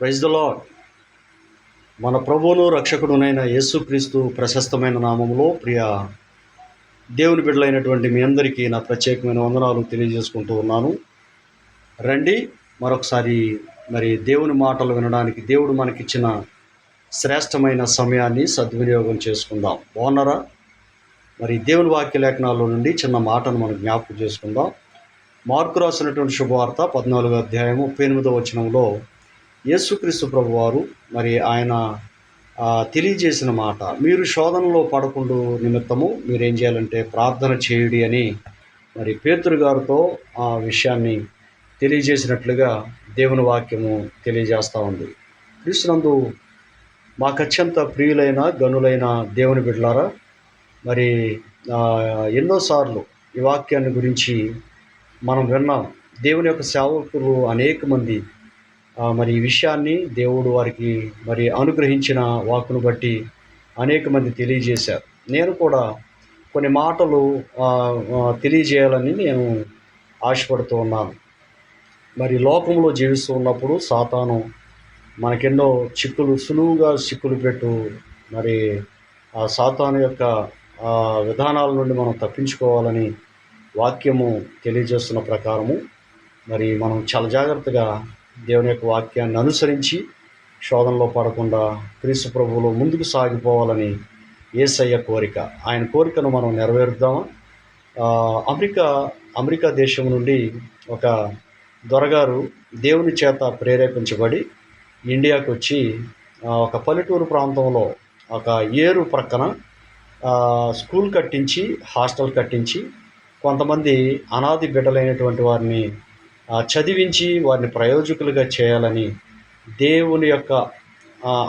Praise the lord మన ప్రభువును రక్షకుడునైన యేసుక్రీస్తు ప్రశస్తమైన నామంలో ప్రియ దేవుని బిడ్డలైనటువంటి మీ అందరికీ నా ప్రత్యేకమైన వందనాలు తెలియజేసుకుంటూ ఉన్నాను. రండి మరొకసారి మరి దేవుని మాటలు వినడానికి దేవుడు మనకిచ్చిన శ్రేష్టమైన సమయాన్ని సద్వినియోగం చేసుకుందాం. బాగున్నారా? మరి దేవుని వాక్య లేఖనాల్లో నుండి చిన్న మాటను మనం జ్ఞాపకం చేసుకుందాం. మార్కు రాసినటువంటి శుభవార్త పద్నాలుగో అధ్యాయం ముప్పై ఎనిమిదో వచనంలో యేసుక్రీస్తు ప్రభు వారు మరి ఆయన తెలియజేసిన మాట మీరు శోధనలో పడకుండా నిమిత్తము మీరేం చేయాలంటే ప్రార్థన చేయుడి అని మరి పేతురు గారితో ఆ విషయాన్ని తెలియజేసినట్లుగా దేవుని వాక్యము తెలియజేస్తూ ఉంది. క్రీస్తునందు మాకు అత్యంత ప్రియులైన గనులైన దేవుని బిడ్డలారా మరి ఎన్నోసార్లు ఈ వాక్యాన్ని గురించి మనం విన్నాం. దేవుని యొక్క సేవకులు అనేక మంది మరి ఈ విషయాన్ని దేవుడు వారికి మరి అనుగ్రహించిన వాక్కును బట్టి అనేక మంది తెలియజేశారు. నేను కూడా కొన్ని మాటలు తెలియజేయాలని నేను ఆశపడుతూ ఉన్నాను. మరి లోకంలో జీవిస్తూ ఉన్నప్పుడు సాతాను మనకెన్నో చిక్కులు సులువుగా చిక్కులు పెట్టు మరి ఆ సాతాను యొక్క విధానాల నుండి మనం తప్పించుకోవాలని వాక్యము తెలియజేస్తున్న ప్రకారము మరి మనం చాలా జాగ్రత్తగా దేవుని యొక్క వాక్యాన్ని అనుసరించి శోధనలో పడకుండా క్రీస్తు ప్రభువులో ముందుకు సాగిపోవాలని ఏసయ్య కోరిక. ఆయన కోరికను మనం నెరవేరుద్దామా? అమెరికా అమెరికా దేశం నుండి ఒక దొరగారు దేవుని చేత ప్రేరేపించబడి ఇండియాకు వచ్చి ఒక పల్లెటూరు ప్రాంతంలో ఒక ఏరు ప్రక్కన స్కూల్ కట్టించి హాస్టల్ కట్టించి కొంతమంది అనాది బిడ్డలైనటువంటి వారిని చదివించి వారిని ప్రయోజకులుగా చేయాలని దేవుని యొక్క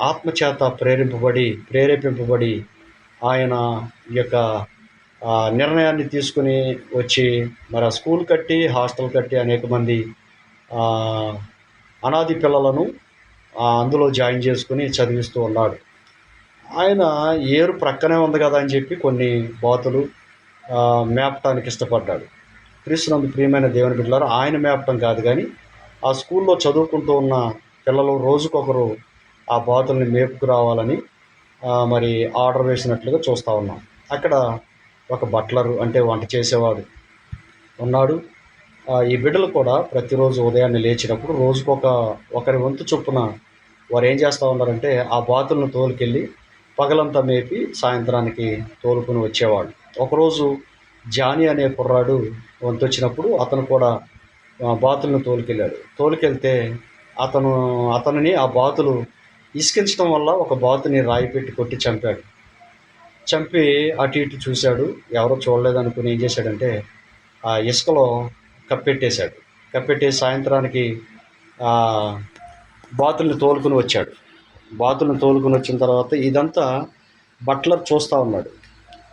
ఆత్మచేత ప్రేరింపబడి ప్రేరేపింపబడి ఆయన ఈ యొక్క నిర్ణయాన్ని తీసుకుని వచ్చి మరి ఆ స్కూల్ కట్టి హాస్టల్ కట్టి అనేక మంది అనాది పిల్లలను అందులో జాయిన్ చేసుకుని చదివిస్తూ ఉన్నాడు. ఆయన ఏరు ప్రక్కనే ఉంది కదా అని చెప్పి కొన్ని బాతులు మేపటానికి ఇష్టపడ్డాడు. క్రీస్తునందు ప్రియమైన దేవుని బిడ్డలారు ఆయన మేపటం కాదు కానీ ఆ స్కూల్లో చదువుకుంటూ ఉన్న పిల్లలు రోజుకొకరు ఆ బాతుల్ని మేపుకు రావాలని మరి ఆర్డర్ వేసినట్లుగా చూస్తూ ఉన్నాం. అక్కడ ఒక బట్లరు అంటే వంట చేసేవాడు ఉన్నాడు. ఈ బిడ్డలు కూడా ప్రతిరోజు ఉదయాన్నే లేచినప్పుడు రోజుకొక ఒకరి వంతు చొప్పున వారు ఏం చేస్తూ ఉన్నారంటే ఆ బాతులను తోలుకెళ్ళి పగలంతా మేపి సాయంత్రానికి తోలుకొని వచ్చేవాడు ఒకరోజు జానీ అనే కుర్రాడు వంతు వచ్చినప్పుడు అతను కూడా బాతులను తోలుకెళ్ళాడు. తోలుకెళ్తే అతను అతనిని ఆ బాతులు ఇసుకించడం వల్ల ఒక బాతుని రాయి పెట్టి కొట్టి చంపాడు. చంపి అటు ఇటు చూశాడు. ఎవరో చూడలేదనుకుని ఏం చేశాడంటే ఆ ఇసుకలో కప్పెట్టేశాడు. కప్పెట్టి సాయంత్రానికి బాతుల్ని తోలుకుని వచ్చాడు. బాతుల్ని తోలుకుని వచ్చిన తర్వాత ఇదంతా బట్లర్ చూస్తూ ఉన్నాడు.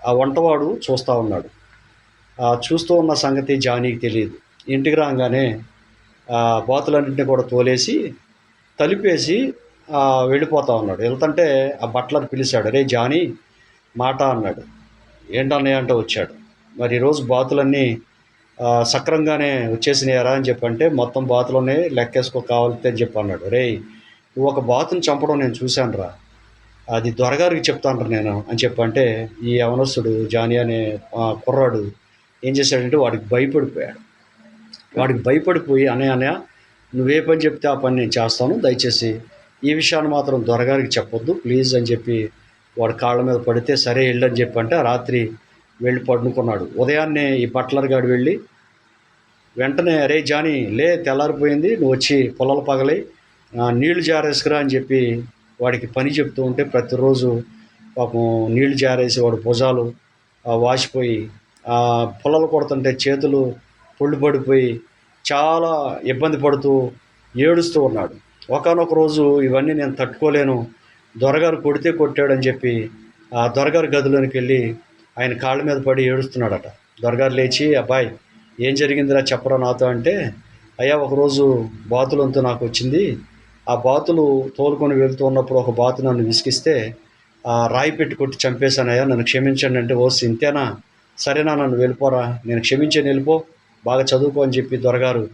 ఆ వంటవాడు చూస్తూ ఉన్నాడు. చూస్తూ ఉన్న సంగతి జానీకి తెలియదు. ఇంటికి రాగానే బాతులన్నింటినీ కూడా తోలేసి తలిపేసి వెళ్ళిపోతా ఉన్నాడు. వెళ్తుంటే ఆ బట్లర్ పిలిచాడు రే జానీ మాట అన్నాడు. ఏంటన్నయ్య అంటే వచ్చాడు. మరి ఈరోజు బాతులన్నీ సక్రంగానే వచ్చేసినాయారా అని చెప్పంటే మొత్తం బాతులోనే లెక్కేసుకో కావాలితే అని చెప్పి అన్నాడు రే నువ్వు ఒక బాతుని చంపడం నేను చూశాను రా అది దొరగారికి చెప్తాను నేను అని చెప్పంటే ఈ యవనస్తుడు జానీ అనే కుర్రాడు ఏం చేశాడంటే వాడికి భయపడిపోయాడు. వాడికి భయపడిపోయి అనే అనే నువ్వే పని చెప్తే ఆ పని నేను చేస్తాను. దయచేసి ఈ విషయాన్ని మాత్రం దొరగారికి చెప్పొద్దు. ప్లీజ్ అని చెప్పి వాడు కాళ్ళ మీద పడితే సరే వెళ్ళని చెప్పి అంటే ఆ రాత్రి వెళ్ళి పడుకున్నాడు. ఉదయాన్నే ఈ బట్లర్ గాడు వెళ్ళి వెంటనే అరే జానీ లే తెల్లారిపోయింది. నువ్వు వచ్చి పొలాలు పగలై నీళ్ళు జారేసుకురా అని చెప్పి వాడికి పని చెప్తూ ఉంటే ప్రతిరోజు పాపం నీళ్ళు జారేసి వాడు భుజాలు వాసిపోయి పుల్లలు పొలాలు కొడుతుంటే చేతులు పొళ్ళు పడిపోయి చాలా ఇబ్బంది పడుతూ ఏడుస్తూ ఉన్నాడు. ఒకనొక రోజు ఇవన్నీ నేను తట్టుకోలేను దొరగారు కొడితే కొట్టాడని చెప్పి ఆ దొరగారి గదిలోనికి వెళ్ళి ఆయన కాళ్ళ మీద పడి ఏడుస్తున్నాడట. దొరగారు లేచి అబ్బాయి ఏం జరిగిందిరా చెప్పరా నాతో? అంటే అయ్యా ఒకరోజు బాతులంతో నాకు వచ్చింది. ఆ బాతులు తోలుకొని వెళ్తూ ఉన్నప్పుడు ఒక బాతు నన్ను విసిగిస్తే ఆ రాయి పెట్టి కొట్టి చంపేశానయ్యా నన్ను క్షమించండి అంటే ఓ ఇంతేనా సరేనా నన్ను వెళ్ళిపోరా నేను క్షమించే వెళ్ళిపో బాగా చదువుకో అని చెప్పి దొరగారు.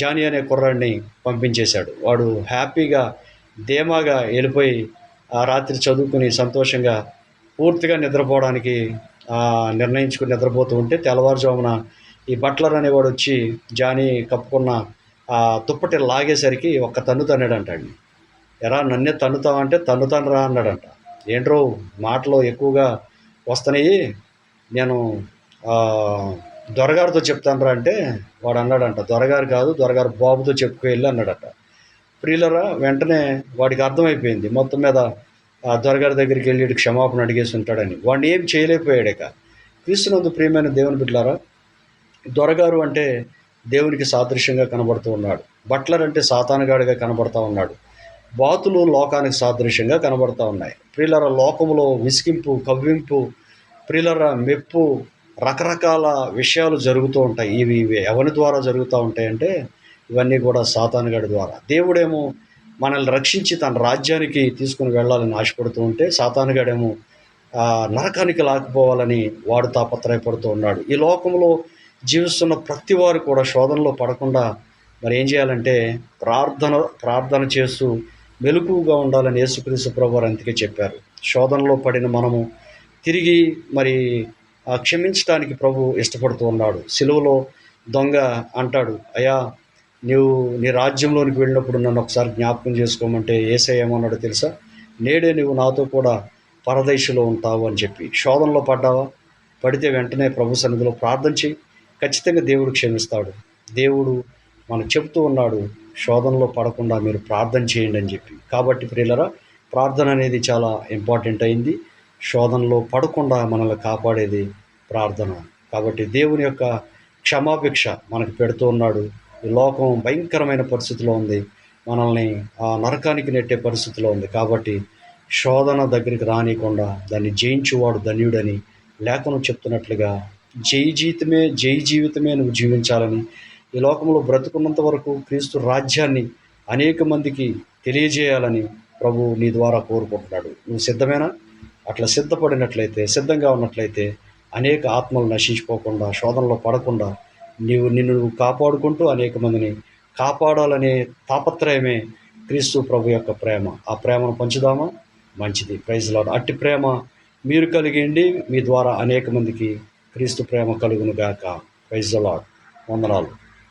జానీ అనే కుర్రాడిని పంపించేశాడు. వాడు హ్యాపీగా ధీమాగా వెళ్ళిపోయి ఆ రాత్రి చదువుకుని సంతోషంగా పూర్తిగా నిద్రపోవడానికి నిర్ణయించుకుని నిద్రపోతూ ఉంటే తెల్లవారుజామున ఈ బట్లర్ అనేవాడు వచ్చి జానీ కప్పుకున్న ఆ దుప్పటి లాగేసరికి ఒక్క తన్ను తన్నాడంటండి. ఎరా నన్నే తన్నుతావంటే తన్నుతాను రా అన్నాడంట. ఏంట్రో మాటలు ఎక్కువగా వస్తున్నాయి. నేను దొరగారితో చెప్తాను రా అంటే వాడు అన్నాడంట దొరగారు కాదు దొరగారు బాబుతో చెప్పుకు వెళ్ళి అన్నాడట. ప్రియులరా వెంటనే వాడికి అర్థమైపోయింది మొత్తం మీద ఆ దొరగారి దగ్గరికి వెళ్ళి క్షమాపణ అడిగేసి ఉంటాడని. వాడిని ఏం చేయలేకపోయాడక. క్రీస్తునందు ప్రియమైన దేవుని బిడ్డలారా దొరగారు అంటే దేవునికి సాదృశ్యంగా కనబడుతూ ఉన్నాడు బట్లర్ అంటే సాతానగాడిగా కనబడుతూ ఉన్నాడు బాతులు లోకానికి సాదృశ్యంగా కనబడుతూ ఉన్నాయి. ప్రియులర లోకములో విసిగింపు కవ్వింపు ప్రియులర మెప్పు రకరకాల విషయాలు జరుగుతూ ఉంటాయి. ఇవి ఇవి ఎవరి ద్వారా జరుగుతూ ఉంటాయంటే ఇవన్నీ కూడా సాతానుగాడి ద్వారా. దేవుడేమో మనల్ని రక్షించి తన రాజ్యానికి తీసుకుని వెళ్ళాలని ఆశపడుతూ ఉంటే సాతానుగాడేమో నరకానికి లాక్కుపోవాలని వాడు తాపత్రయపడుతూ ఉన్నాడు. ఈ లోకంలో జీవిస్తున్న ప్రతి వారు కూడా శోధనలో పడకుండా మరి ఏం చేయాలంటే ప్రార్థన ప్రార్థన చేస్తూ మెలకుగా ఉండాలని యేసుక్రీస్తు ప్రభు వారు అందుకే చెప్పారు. శోధనలో పడిన మనము తిరిగి మరి ఆ, క్షమించడానికి ప్రభు ఇష్టపడుతూ ఉన్నాడు. సిలువలో దొంగ అంటాడు అయ్యా నీవు నీ రాజ్యంలోనికి వెళ్ళినప్పుడు నన్ను ఒకసారి జ్ఞాపకం చేసుకోమంటే ఏసై ఏమన్నాడో తెలుసా? నేడే నువ్వు నాతో కూడా పరదేశంలో ఉంటావు అని చెప్పి. శోధనలో పడ్డావా? పడితే వెంటనే ప్రభు సన్నిధిలో ప్రార్థన చేయి ఖచ్చితంగా దేవుడు క్షమిస్తాడు. దేవుడు మనకు చెప్తూ ఉన్నాడు శోధనలో పడకుండా మీరు ప్రార్థన చేయండి అని చెప్పి. కాబట్టి ప్రియులరా ప్రార్థన అనేది చాలా ఇంపార్టెంట్ అయింది. శోధనలో పడకుండా మనల్ని కాపాడేది ప్రార్థన. కాబట్టి దేవుని యొక్క క్షమాభిక్ష మనకు పెడుతూ ఉన్నాడు. ఈ లోకం భయంకరమైన పరిస్థితిలో ఉంది. మనల్ని ఆ నరకానికి నెట్టే పరిస్థితిలో ఉంది. కాబట్టి శోధన దగ్గరికి రానియకుండా దాన్ని జయించువాడు ధన్యుడని లేఖనం చెప్తున్నట్లుగా జై జీవితమే జై జీవితమే నువ్వు జీవించాలని ఈ లోకంలో బ్రతుకున్నంత వరకు క్రీస్తు రాజ్యాన్ని అనేక మందికి తెలియజేయాలని ప్రభు నీ ద్వారా కోరుకుంటున్నాడు. నువ్వు సిద్ధమేనా? అట్లా సిద్ధపడినట్లయితే సిద్ధంగా ఉన్నట్లయితే అనేక ఆత్మలు నశించిపోకుండా శోధనలో పడకుండా నీవు నిన్ను నువ్వు కాపాడుకుంటూ అనేక మందిని కాపాడాలనే తాపత్రయమే క్రీస్తు ప్రభు యొక్క ప్రేమ. ఆ ప్రేమను పంచుదామా? మంచిది. ప్రైజ్ లాడ్ అట్టి ప్రేమ మీరు కలిగిండి మీ ద్వారా అనేక మందికి క్రీస్తు ప్రేమ కలుగును గాక. ప్రైజ్ లాడ్ వందనాలు.